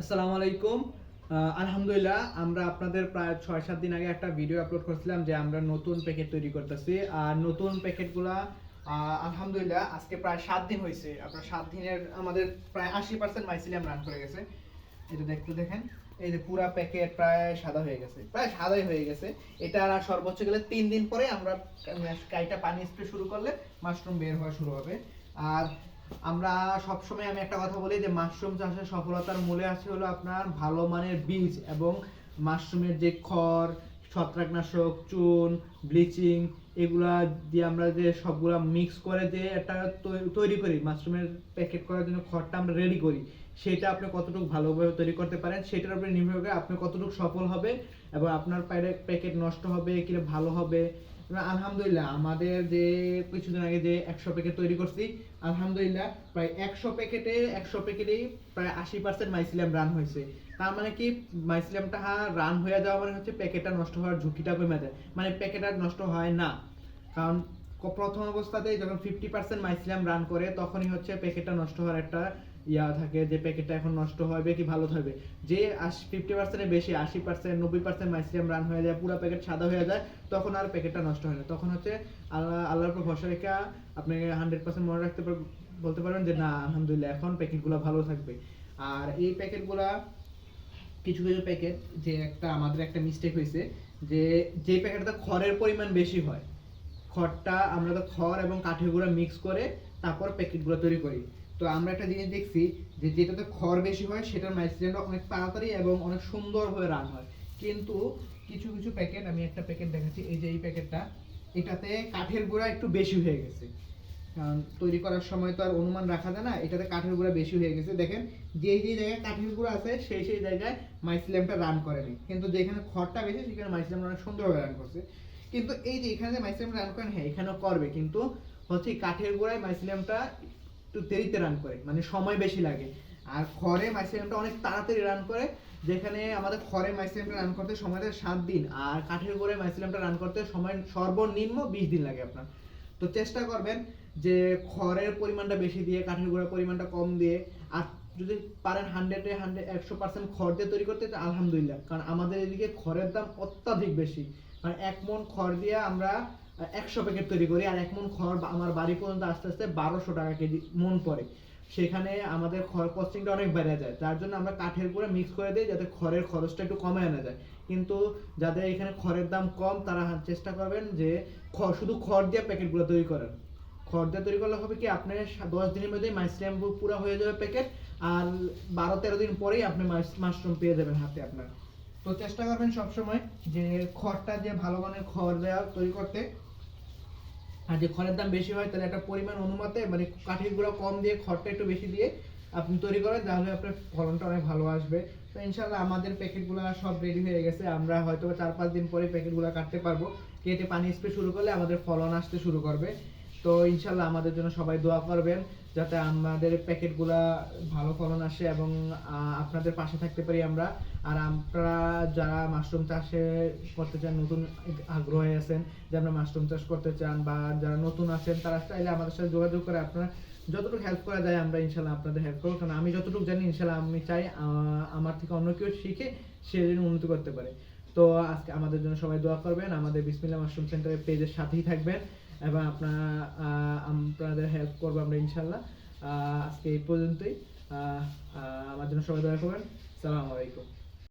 আসসালামু আলাইকুম। আলহামদুলিল্লাহ, আমরা আপনাদের প্রায় ছয় সাত দিন আগে একটা ভিডিও আপলোড করছিলাম যে আমরা নতুন প্যাকেট তৈরি করতেছি। আর নতুন প্যাকেটগুলা আলহামদুলিল্লাহ, আজকে প্রায় সাত দিন হয়েছে আপনার সাত দিনের আমাদের প্রায় আশি পার্সেন্ট মাইসিলিয়াম রান করে গেছে। এটা দেখতে দেখেন, এই যে পুরা প্যাকেট প্রায় সাদা হয়ে গেছে। প্রায় সাদাই হয়ে গেছে। এটা আর সর্বোচ্চ গেলে তিন দিন পরে আমরা কাইটা পানি স্প্রে শুরু করলে মাশরুম বের হওয়া শুরু হবে। আর আমরা সবসময় আমি একটা কথা বলি যে মাশরুম চাষের সফলতার মূলে আছে হলো আপনার ভালো মানের বীজ এবং মাশরুমের যে খড়, ছত্রাকনাশক, চুন, ব্লিচিং এগুলা দিয়ে আমরা যে সবগুলা মিক্স করে যে একটা তৈরি করি, মাশরুমের প্যাকেট করার জন্য খড়টা আমরা রেডি করি, সেটা আপনি কতটুকু ভালোভাবে তৈরি করতে পারেন, সেটার উপরে নির্ভর করে আপনি কতটুকু সফল হবে এবং আপনার প্যাকেট নষ্ট হবে কি ভালো হবে আলহামদুলিল্লাহ, আমাদের যে কিছুদিন আগে যে একশো প্যাকেট তৈরি করছি, আলহামদুলিল্লাহ, প্রায় একশো প্যাকেটে একশো প্যাকেটেই প্রায় আশি পার্সেন্ট মাইসিলিয়াম রান হয়েছে। তার মানে কি? মাইসিলিয়ামটা রান হয়ে যাওয়া মানে হচ্ছে প্যাকেটটা নষ্ট হওয়ার ঝুঁকিটা কমে যায়। মানে প্যাকেট আর নষ্ট হয় না। কারণ প্রথম অবস্থাতেই যখন ফিফটি পার্সেন্ট মাইসিলিয়াম রান করে, তখনই হচ্ছে প্যাকেটটা নষ্ট হওয়ার একটা ইয়া থাকে যে প্যাকেটটা এখন নষ্ট হবে কি ভালো থাকবে। যে আশি ফিফটি পার্সেন্টের বেশি, আশি পার্সেন্ট নব্বই পার্সেন্ট মাইসিলিয়াম রান হয়ে যায়, পুরো প্যাকেট সাদা হয়ে যায়, তখন আর প্যাকেটটা নষ্ট হয় না। তখন হচ্ছে আল্লাহ, আল্লাহর উপর ভরসা রেখে আপনি হান্ড্রেড পার্সেন্ট মনে রাখতে বলতে পারবেন যে না, আলহামদুলিল্লাহ, এখন প্যাকেটগুলো ভালো থাকবে। আর এই প্যাকেটগুলা কিছু কিছু প্যাকেট যে একটা আমাদের একটা মিস্টেক হয়েছে, যে যে প্যাকেটটা খড়ের পরিমাণ বেশি হয়, খড়টা আমরা তো খড় এবং কাঠের গুঁড়া মিক্স করে তারপর প্যাকেটগুলো তৈরি করি। তো আমরা একটা জিনিস দেখছি যে যেটাতে খড় বেশি হয়, সেটার মাইসিলিয়ামটা অনেক তাড়াতাড়ি এবং অনেক সুন্দরভাবে রান হয়। কিন্তু কিছু কিছু প্যাকেট আমি একটা প্যাকেট দেখাচ্ছি, এই যে এই প্যাকেটটা এটাতে কাঠের গুঁড়া একটু বেশি হয়ে গেছে। কারণ তৈরি করার সময় তো আর অনুমান রাখা যায় না, এটাতে কাঠের গুঁড়া বেশি হয়ে গেছে। দেখেন যে যে জায়গায় কাঠের গুঁড়া আছে, সেই সেই জায়গায় মাইসিলিয়ামটা রান করেনি। কিন্তু যেখানে খড়টা বেশি, সেখানে মাইসিলিয়াম অনেক সুন্দরভাবে রান করছে। কিন্তু এই যে এখানে যে মাইসিলিয়াম রান করেন হ্যাঁ এখানেও করবে। কিন্তু হচ্ছে কাঠের গোড়ায় মাইসিলিয়ামটা একটু দেরিতে রান করে মানে সময় বেশি লাগে। আর খড়ে মাইসিলিয়ামটা অনেক তাড়াতাড়ি রান করে, যেখানে আমাদের খড়ে মাইসিলিয়ামটা রান করতে সময় লাগে সাত দিন, আর কাঠের গোড়ায় মাইসিলিয়ামটা রান করতে সময় সর্বনিম্ন বিশ দিন লাগে আপনার। তো চেষ্টা করবেন যে খড়ের পরিমাণটা বেশি দিয়ে, কাঠের গুঁড়ার পরিমাণটা কম দিয়ে, আর যদি পারেন হান্ড্রেডে হান্ড্রেড একশো পার্সেন্ট খড় দিয়ে তৈরি করতে আলহামদুলিল্লাহ। কারণ আমাদের এদিকে খড়ের দাম অত্যাধিক বেশি। মানে এক মন খড় দিয়ে আমরা একশো প্যাকেট তৈরি করি আর এক মন খড় আমার বাড়ি পর্যন্ত আস্তে আস্তে বারোশো টাকা কেজি মন পড়ে। সেখানে আমাদের খড় কস্টিংটা অনেক বেড়ে যায়। তার জন্য আমরা কাঠের গুঁড়া মিক্স করে দিই যাতে খড়ের খরচটা একটু কমে আনা যায়। কিন্তু যাদের এখানে খড়ের দাম কম, তারা চেষ্টা করবেন যে খ- শুধু খড় দিয়ে প্যাকেটগুলো তৈরি করেন খড় দিয়ে তৈরি করলে হবে কি আপনার দশ দিনের মধ্যেই মাশরুম পুরো হয়ে যাবে প্যাকেট আর বারো তেরো দিন পরেই আপনি মাশরুম পেয়ে যাবেন হাতে আপনার। তো চেষ্টা করবেন সবসময় যে খড়টা যে ভালো মানের খড় দেওয়া তৈরি করতে। আর যে খড়ের দাম বেশি হয়, তাহলে একটা পরিমাণ অনুমাতে মানে কাঠের গুঁড়া কম দিয়ে, খড়টা একটু বেশি দিয়ে আপনি তৈরি করেন, তাহলে আপনার ফলনটা অনেক ভালো আসবে। তো ইনশাল্লাহ আমাদের প্যাকেটগুলো সব রেডি হয়ে গেছে। আমরা হয়তো চার পাঁচ দিন পরে প্যাকেটগুলো কাটতে পারব। কেটে পানি স্প্রে শুরু করলে আমাদের ফলন আসতে শুরু করবে। তো ইনশাল্লাহ আমাদের জন্য সবাই দোয়া করবেন যাতে আমাদের প্যাকেটগুলা ভালো ফলন আসে এবং আপনাদের পাশে থাকতে পারি আমরা। আর আপনারা যারা মাশরুম চাষে করতে চান, নতুন আগ্রহে আছেন, যে মাশরুম চাষ করতে চান বা যারা নতুন আছেন, তারা চাইলে আমাদের সাথে যোগাযোগ করে আপনারা যতটুকু হেল্প করা যায় আমরা ইনশাল্লাহ আপনাদের হেল্প করব। কারণ আমি যতটুকু জানি, ইনশাল্লাহ আমি চাই আমার থেকে অন্য কেউ শিখে সে যেন উন্নতি করতে পারে। তো আজকে আমাদের জন্য সবাই দোয়া করবেন। আমাদের বিসমিল্লা মাশরুম সেন্টারের পেজের সাথেই থাকবেন। এবং আপনারা আপনাদের হেল্প করব আমরা ইনশাল্লাহ। আজকে এই পর্যন্তই। আমার জন্য সবাই দোয়া করবেন। সালাম আলাইকুম।